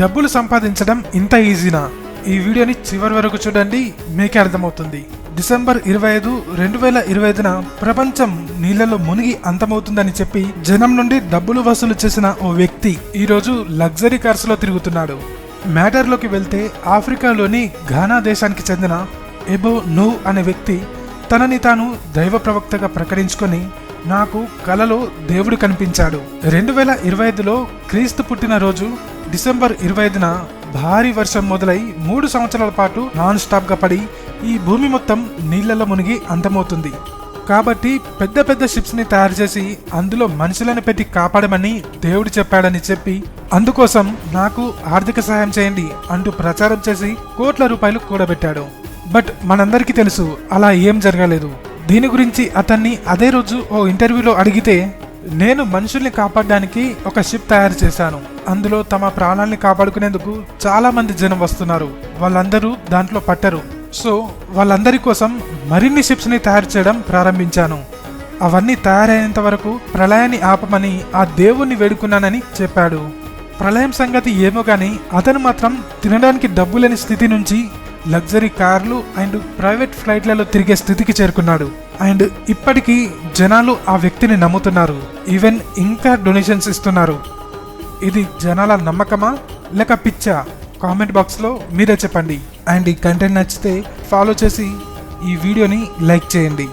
డబ్బులు సంపాదించడం ఇంత ఈజీనా? ఈ వీడియోని చివరి వరకు చూడండి మీకే అర్థమవుతుంది. డిసెంబర్ ఇరవై ఐదు రెండు వేల ఇరవై ఐదున ప్రపంచం నీళ్ళలో మునిగి అంతమవుతుందని చెప్పి జనం నుండి డబ్బులు వసూలు చేసిన ఓ వ్యక్తి ఈరోజు లగ్జరీ కార్స్లో తిరుగుతున్నాడు. మ్యాటర్లోకి వెళ్తే ఆఫ్రికాలోని ఘానా దేశానికి చెందిన ఎబో నూ అనే వ్యక్తి తనని తాను దైవ ప్రవక్తగా ప్రకటించుకొని నాకు కలలో దేవుడు కనిపించాడు. రెండు వేల ఇరవై ఐదులో క్రీస్తు పుట్టిన రోజు డిసెంబర్ ఇరవై ఐదున భారీ వర్షం మొదలై మూడు సంవత్సరాల పాటు నాన్ స్టాప్గా పడి ఈ భూమి మొత్తం నీళ్ళలో మునిగి అంతమవుతుంది. కాబట్టి పెద్ద పెద్ద షిప్స్ని తయారు చేసి అందులో మనుషులను పెట్టి కాపాడమని దేవుడు చెప్పాడని చెప్పి అందుకోసం నాకు ఆర్థిక సహాయం చేయండి అంటూ ప్రచారం చేసి కోట్ల రూపాయలు కూడబెట్టాడు. బట్ మనందరికీ తెలుసు అలా ఏం జరగలేదు. దీని గురించి అతన్ని అదే రోజు ఓ ఇంటర్వ్యూలో అడిగితే నేను మనుషుల్ని కాపాడడానికి ఒక షిప్ తయారు చేశాను. అందులో తమ ప్రాణాల్ని కాపాడుకునేందుకు చాలా మంది జనం వస్తున్నారు. వాళ్ళందరూ దాంట్లో పట్టరు. సో వాళ్ళందరి కోసం మరిన్ని షిప్స్ని తయారు చేయడం ప్రారంభించాను. అవన్నీ తయారైనంత వరకు ప్రళయాన్ని ఆపమని ఆ దేవుణ్ణి వేడుకున్నానని చెప్పాడు. ప్రళయం సంగతి ఏమో కానీ అతను మాత్రం తినడానికి డబ్బు లేని స్థితి నుంచి లగ్జరీ కార్లు అండ్ ప్రైవేట్ ఫ్లైట్లలో తిరిగే స్థితికి చేరుకున్నాడు. అండ్ ఇప్పటికీ జనాలు ఆ వ్యక్తిని నమ్ముతున్నారు. ఈవెన్ ఇంకా డొనేషన్స్ ఇస్తున్నారు. ఇది జనాల నమ్మకమా లేక పిచ్చా? కామెంట్ బాక్స్లో మీరే చెప్పండి. అండ్ ఈ కంటెంట్ నచ్చితే ఫాలో చేసి ఈ వీడియోని లైక్ చేయండి.